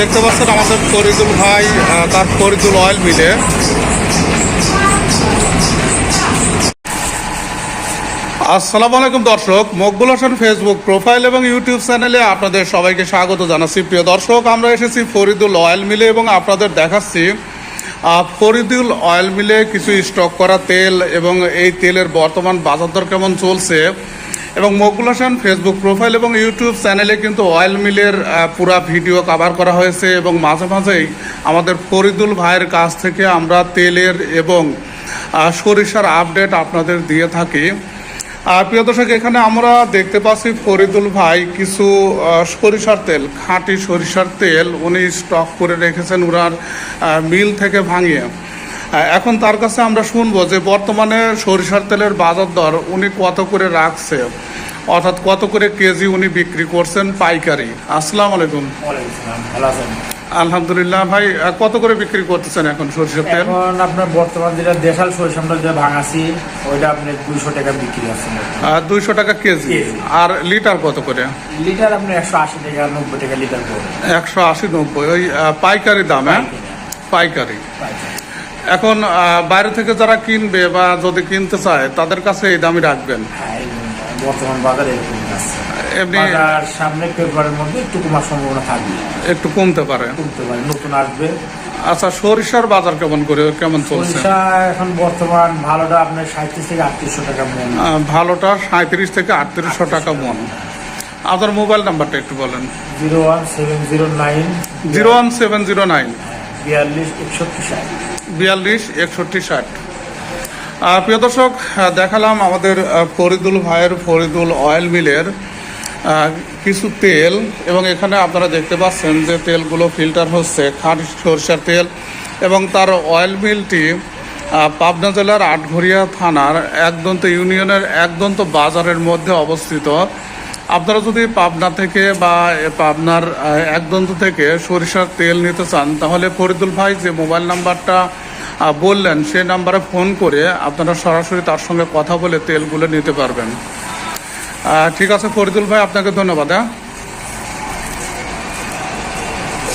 দেখতে পাচ্ছেন আমাদের ফরিদুল ভাই তার ফরিদুল অয়েল মিলে। আসসালামু আলাইকুম দর্শক, মকবুল হাসান ফেসবুক প্রোফাইল এবং ইউটিউব চ্যানেলে আপনাদের সবাইকে স্বাগত জানাচ্ছি। প্রিয় দর্শক, আমরা এসেছি ফরিদুল অয়েল মিলে এবং আপনাদের দেখাচ্ছি ফরিদুল অয়েল মিলে কিছু স্টক করা তেল এবং এই তেলের বর্তমান বাজার দর কেমন চলছে। এবং মকবুল হাসান ফেসবুক প্রোফাইল এবং ইউটিউব চ্যানেলে কিন্তু অয়েল মিলের পুরা ভিডিও কভার করা হয়েছে এবং মাঝে মাঝেই আমাদের ফরিদুল ভাইয়ের কাছ থেকে আমরা তেলের এবং সরিষার আপডেট আপনাদের দিয়ে থাকি। প্রিয় দর্শক এখানে আমরা দেখতে পাচ্ছি ফরিদুল ভাই কিছু সরিষার তেল খাঁটি সরিষার তেল উনি স্টক করে রেখেছেন আহ, মিল থেকে ভাঙিয়ে। এখন তার কাছে আমরা শুনব যে বর্তমানে সরিষার তেলের বাজার দর উনি কত করে রাখছে? অর্থাৎ কত করে কেজি উনি বিক্রি করছেন পাইকারি? আসসালাম আলাইকুম। আছেন? আলহামদুলিল্লাহ ভাই কত করে বিক্রি করতেছেন এখন সরিষার তেল? এখন আপনার বর্তমান যেটা দেশাল সরিষা আমরা যে ভাঙাছি ওইটা আপনি দুইশো টাকা বিক্রি আছে। দুইশো টাকা কেজি। আর লিটার কত করে? লিটার আপনি একশো আশি টাকা নব্বই টাকা লিটার একশো আশি নব্বই। ওই পাইকারি দাম হ্যাঁ? পাইকারি। এখন বাইরে থেকে যারা কিনবে বা যদি কিনতে চায় তাদের কাছে এই দামই রাখবেন। হ্যাঁ, বর্তমান বাজারে এমনি সামনে ফেব্রুয়ারির মধ্যে একটু কমার সম্ভাবনা থাকবে। একটু কমতে পারে। কমতে পারে নতুন আসবে। আচ্ছা সরিষার বাজার কেমন করে কেমন চলছে? সরিষা এখন বর্তমান ভালোটা আপনার সাঁত্রিশ থেকে আটত্রিশশো টাকা মন। ভালোটা সাঁত্রিশ থেকে আটত্রিশশো টাকা মন। আপনার মোবাইল নাম্বারটা একটু বলেন। Zero one seven zero nine. Zero one seven zero nine. বিয়াল্লিশ, একষট্টি, ষাট। বিয়াল্লিশ, একষট্টি, ষাট। প্রিয় দর্শক দেখালাম আমাদের ফরিদুল ভাইয়ের ফরিদুল অয়েল মিলের কিছু তেল এবং এখানে আপনারা দেখতে পাচ্ছেন যে তেলগুলো ফিল্টার হচ্ছে, খাঁটি সরষের তেল এবং তার অয়েল মিলটি পাবনা জেলার আটঘরিয়া থানার একদন্ত ইউনিয়নের একদন্ত বাজারের মধ্যে অবস্থিত। আপনারা যদি পাবনা থেকে বা পাবনার এক একদন্ত থেকে সরিষার তেল নিতে চান, তাহলে ফরিদুল ভাই যে মোবাইল নাম্বারটা বললেন সেই নাম্বারে ফোন করে আপনারা সরাসরি তার সঙ্গে কথা বলে তেলগুলো নিতে পারবেন। ঠিক আছে, ফরিদুল ভাই, আপনাকে ধন্যবাদ হ্যাঁ?